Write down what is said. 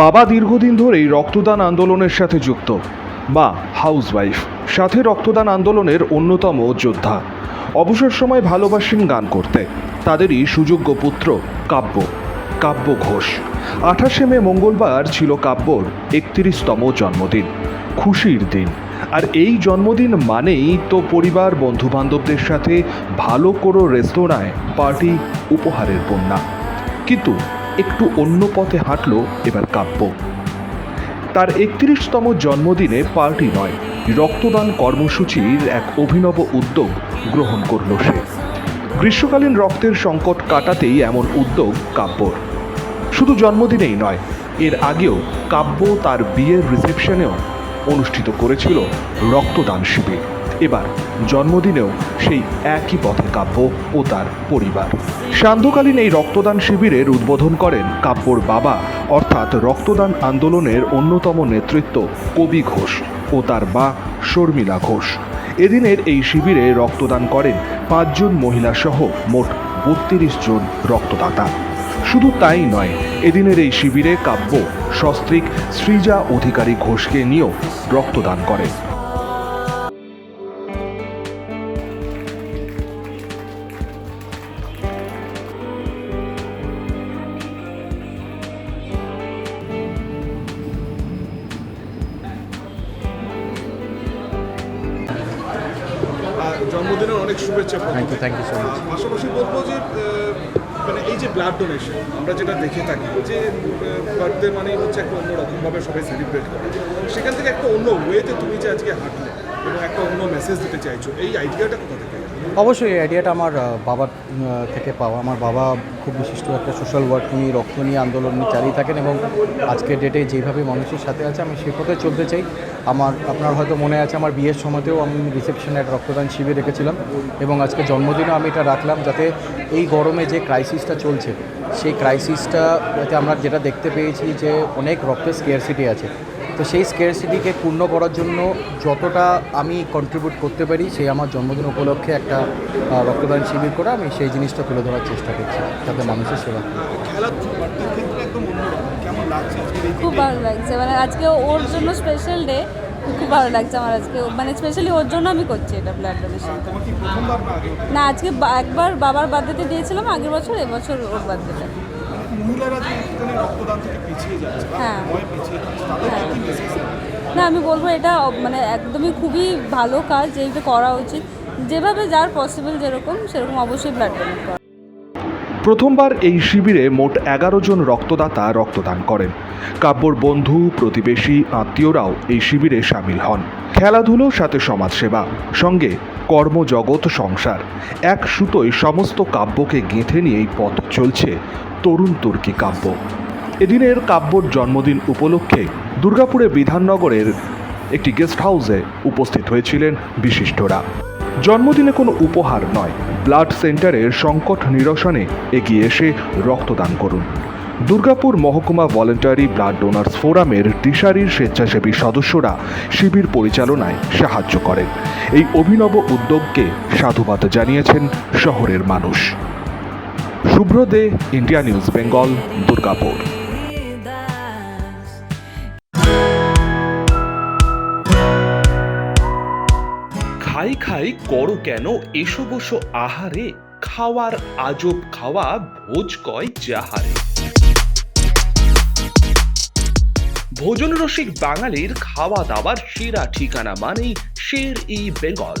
বাবা দীর্ঘদিন ধরেই রক্তদান আন্দোলনের সাথে যুক্ত। মা, হাউসওয়াইফ, সাথে রক্তদান আন্দোলনের অন্যতম যোদ্ধা। অবসর সময় ভালোবাসেন গান করতে। তাদেরই সুযোগ্য পুত্র কাব্য কাব্য ঘোষ। আঠাশে মে মঙ্গলবার ছিল কাব্যর একত্রিশতম জন্মদিন, খুশির দিন। আর এই জন্মদিন মানেই তো পরিবার, বন্ধুবান্ধবদের সাথে ভালো কোনো রেস্তোরাঁয় পার্টি, উপহারের বন্যা। কিন্তু একটু অন্য পথে হাঁটল এবার কাব্য। তার একত্রিশতম জন্মদিনে পার্টি নয়, রক্তদান কর্মসূচির এক অভিনব উদ্যোগ গ্রহণ করল সে। গ্রীষ্মকালীন রক্তের সংকট কাটাতেই এমন উদ্যোগ কাব্যর। শুধু জন্মদিনেই নয়, এর আগেও কাব্য তার বিয়ের রিসেপশনেও অনুষ্ঠিত করেছিল রক্তদান শিবির। এবার জন্মদিনেও সেই একই পথে কাব্য ও তার পরিবার। সান্ধ্যকালীন এই রক্তদান শিবিরের উদ্বোধন করেন কাব্যর বাবা, অর্থাৎ রক্তদান আন্দোলনের অন্যতম নেতৃত্ব কবি ঘোষ ও তার মা শর্মিলা ঘোষ। এদিনের এই শিবিরে রক্তদান করেন পাঁচজন মহিলা সহ মোট বত্রিশ জন রক্তদাতা। শুধু তাই নয়, এদিনের এই শিবিরে কাব্য, সস্ত্রীক, সৃজা অধিকারী ঘোষকে নিয়েও রক্তদান করে জন্মদিনের অনেক শুভেচ্ছা thank you thank you so much পাশাপাশি বলব যে মানে এই যে ব্লাড ডোনেশন আমরা যেটা দেখে থাকি যে বার্থডে মানে হচ্ছে একটা অন্যরকমভাবে সবাই সেলিব্রেট করে সেখান থেকে একটা অন্য ওয়েতে তুমি যে আজকে হাঁটলে এবং একটা অন্য মেসেজ দিতে চাইছো এই আইডিয়াটা কোথা থেকে? অবশ্যই এই আইডিয়াটা আমার বাবার থেকে পাওয়া। আমার বাবা খুব বিশিষ্ট একটা সোশ্যাল ওয়ার্ক নিয়ে, রক্ত নিয়ে আন্দোলন নিয়ে চালিয়ে থাকেন এবং আজকের ডেটে যেভাবে মানুষের সাথে আছে, আমি সে পথে চলতে চাই। আমার, আপনার হয়তো মনে আছে, আমার বিয়ের সময়তেও আমি রিসেপশনে একটা রক্তদান শিবির রেখেছিলাম এবং আজকে জন্মদিনেও আমি এটা রাখলাম যাতে এই গরমে যে ক্রাইসিসটা চলছে, সেই ক্রাইসিসটা যাতে আমরা যেটা দেখতে পেয়েছি যে অনেক রক্তের স্কেয়ারসিটি আছে। তো সেই স্কেয়ারসিটিকে পূর্ণ করার জন্য যতটা আমি কন্ট্রিবিউট করতে পারি সেই আমার জন্মদিন উপলক্ষে একটা রক্তদান শিবির করে আমি সেই জিনিসটা তুলে ধরার চেষ্টা করছি যাতে মানুষের সেবা খুব ভালো লাগছে। মানে আজকে ওর জন্য স্পেশাল ডে খুব ভালো লাগছে আমার আজকে। মানে স্পেশালি ওর জন্য আমি করছি এটা ব্লাড ডোনেশন তোমার কি প্রথমবার না আজকে একবার বাবার বার্থডেতে দিয়েছিলাম আগের বছর এবছর ওর বার্থডেতে মহিলারা যে একটুখানি রক্তদান থেকে পিছিয়ে যাচ্ছে বা হ্যাঁ। ভয় পিছিয়ে যাচ্ছে তাদের কি মেসেজ না আমি বলব এটা মানে একদমই খুবই ভালো কাজ যেটা করা উচিত। যেভাবে যার পসিবল যেরকম সেরকম অবশ্যই ব্লাড ডোনেট করা। প্রথমবার এই শিবিরে মোট এগারো জন রক্তদাতা রক্তদান করেন। কাব্যর বন্ধু প্রতিবেশী আত্মীয়রাও এই শিবিরে সামিল হন। খেলাধুলো সাথে সমাজসেবা সঙ্গে কর্মজগৎ সংসার। এক সুতোয় সমস্ত কাব্যকে গেঁথে নিয়েই পথ চলছে তরুণ তুর্কি কাব্য। এদিনের কাব্যর জন্মদিন উপলক্ষে দুর্গাপুরে বিধাননগরের একটি গেস্ট হাউসে উপস্থিত হয়েছিলেন বিশিষ্টরা। জন্মদিনে কোনো উপহার নয়, ব্লাড সেন্টারের সংকট নিরসনে এগিয়ে এসে রক্তদান করুন। দুর্গাপুর মহকুমা ভলেন্টারি ব্লাড ডোনার্স ফোরামের দিশারির স্বেচ্ছাসেবী সদস্যরা শিবির পরিচালনায় সাহায্য করেন। এই অভিনব উদ্যোগকে সাধুবাদ জানিয়েছেন শহরের মানুষ। Shubhra De India news Bengal Durgapur খাই খাই করো কেন এসো বসো আহারে, খাওয়ার আজব খাওয়া ভোজ কয় যাহারে। ভোজন রসিক বাঙালির খাওয়া দাওয়ার সেরা ঠিকানা মানেই Sher e Bengal.